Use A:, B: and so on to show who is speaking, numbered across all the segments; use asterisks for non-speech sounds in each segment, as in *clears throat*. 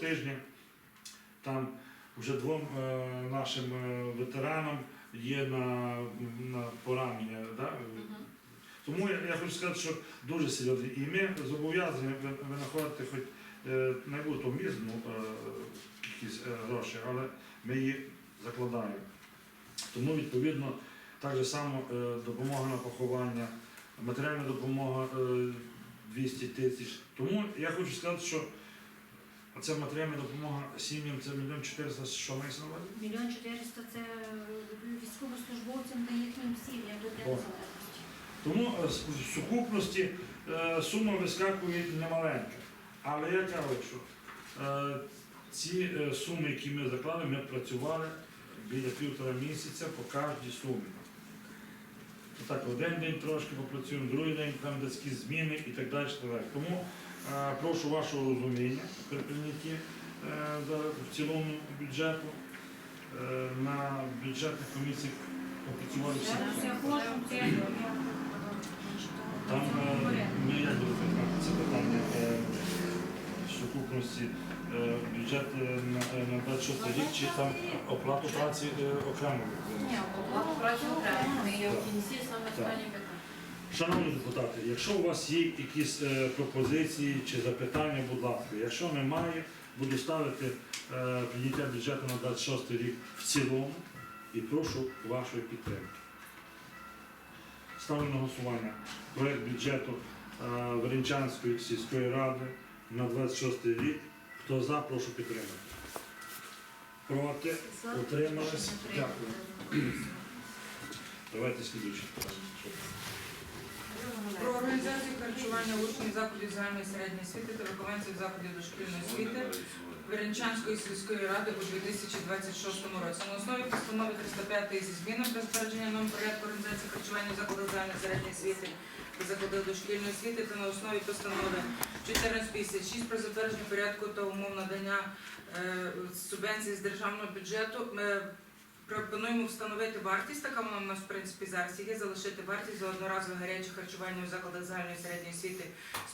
A: тижня. Там вже двом е, нашим е, ветеранам є на, на поранення. Да? Тому я, я хочу сказати, що дуже серйозно. І ми зобов'язані винаходити хоч е, не буде то мізну якісь гроші, але ми її закладаємо. Тому відповідно так же само допомога на поховання, матеріальна допомога е, 200 тисяч. Тому я хочу сказати, що ця матеріальна допомога сім'ям це мільйон 400, що мається на увазі?
B: Мільйон чотириста це військовослужбовцям та їхнім сім'ям до Дня Незалежності.
A: Тому е, в сукупності е, сума вискакує немаленька. Але я кажу, що е, ці е, суми, які ми заклали, ми працювали біля півтора місяця по кожній сумі. То так, один день трошки попрацюємо, другий день там якісь зміни і так далі. Тому е, прошу вашого розуміння при прийнятті е, в цілому бюджету. Е, На бюджетних комісіях попрацювали всі. Там е, ми як буде це питання е, сукупності е, бюджет е, на, е, на 26 рік, чи там оплату праці е, окремо?
C: Ні, оплату праці окремо. Ми є в кінці саме останнє питання.
A: Шановні депутати, якщо у вас є якісь е, пропозиції чи запитання, будь ласка. Якщо немає, буду ставити е, прийняття бюджету на 26 рік в цілому і прошу вашої підтримки. Ставлю на голосування проект бюджету е, Веренчанської сільської ради на 26 рік. Хто за, прошу підтримати. Проти? Утримались? Дякую. *clears throat* Давайте слідуюче питання.
D: Про організацію харчування учнів закладів загальної середньої освіти та вихованців закладів дошкільної освіти Веренчанської сільської ради у 2026 році. На основі постанови 305 зі змінами про затвердження норм порядку організації харчування в закладах загальної середньої освіти та закладах дошкільної освіти та на основі постанови 1456 про затвердження порядку та умов надання е, субвенцій з державного бюджету. Ми Пропонуємо встановити вартість, така вона в нас в принципі зараз є, залишити вартість за одноразове гаряче харчування у закладах загальної середньої освіти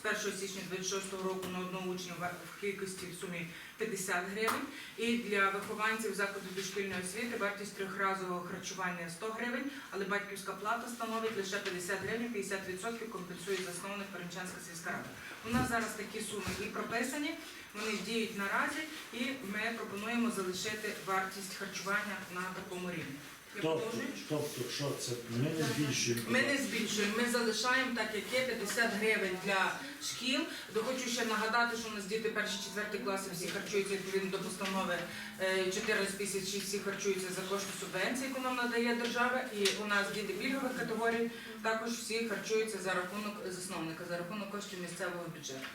D: з 1 січня 26 року на одного учня в- кількості в сумі 50 гривень. І для вихованців закладу дошкільної освіти вартість трьохразового харчування 100 гривень, але батьківська плата становить лише 50 гривень, 50% компенсує засновник Перенчанська сільська рада. У нас зараз такі суми і прописані, вони діють наразі, і ми пропонуємо залишити вартість харчування на такому рівні. Я
A: Тобто,
D: продовжую?
A: тобто, що це? Ми не збільшуємо.
D: Ми не збільшуємо, ми залишаємо так, як є 50 гривень для шкіл. До хочу ще нагадати, що у нас діти перші четверті класи всі харчуються відповідно до постанови е, 1456, всі харчуються за кошти субвенції, яку нам надає держава. І у нас діти пільгових категорій також всі харчуються за рахунок засновника, за рахунок коштів місцевого бюджету.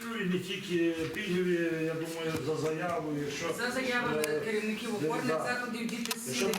A: Ну і не тільки пільгові, я думаю, за заявою, якщо
D: За заявами
A: Е,
D: керівників опорних
A: да.
D: закладів діти які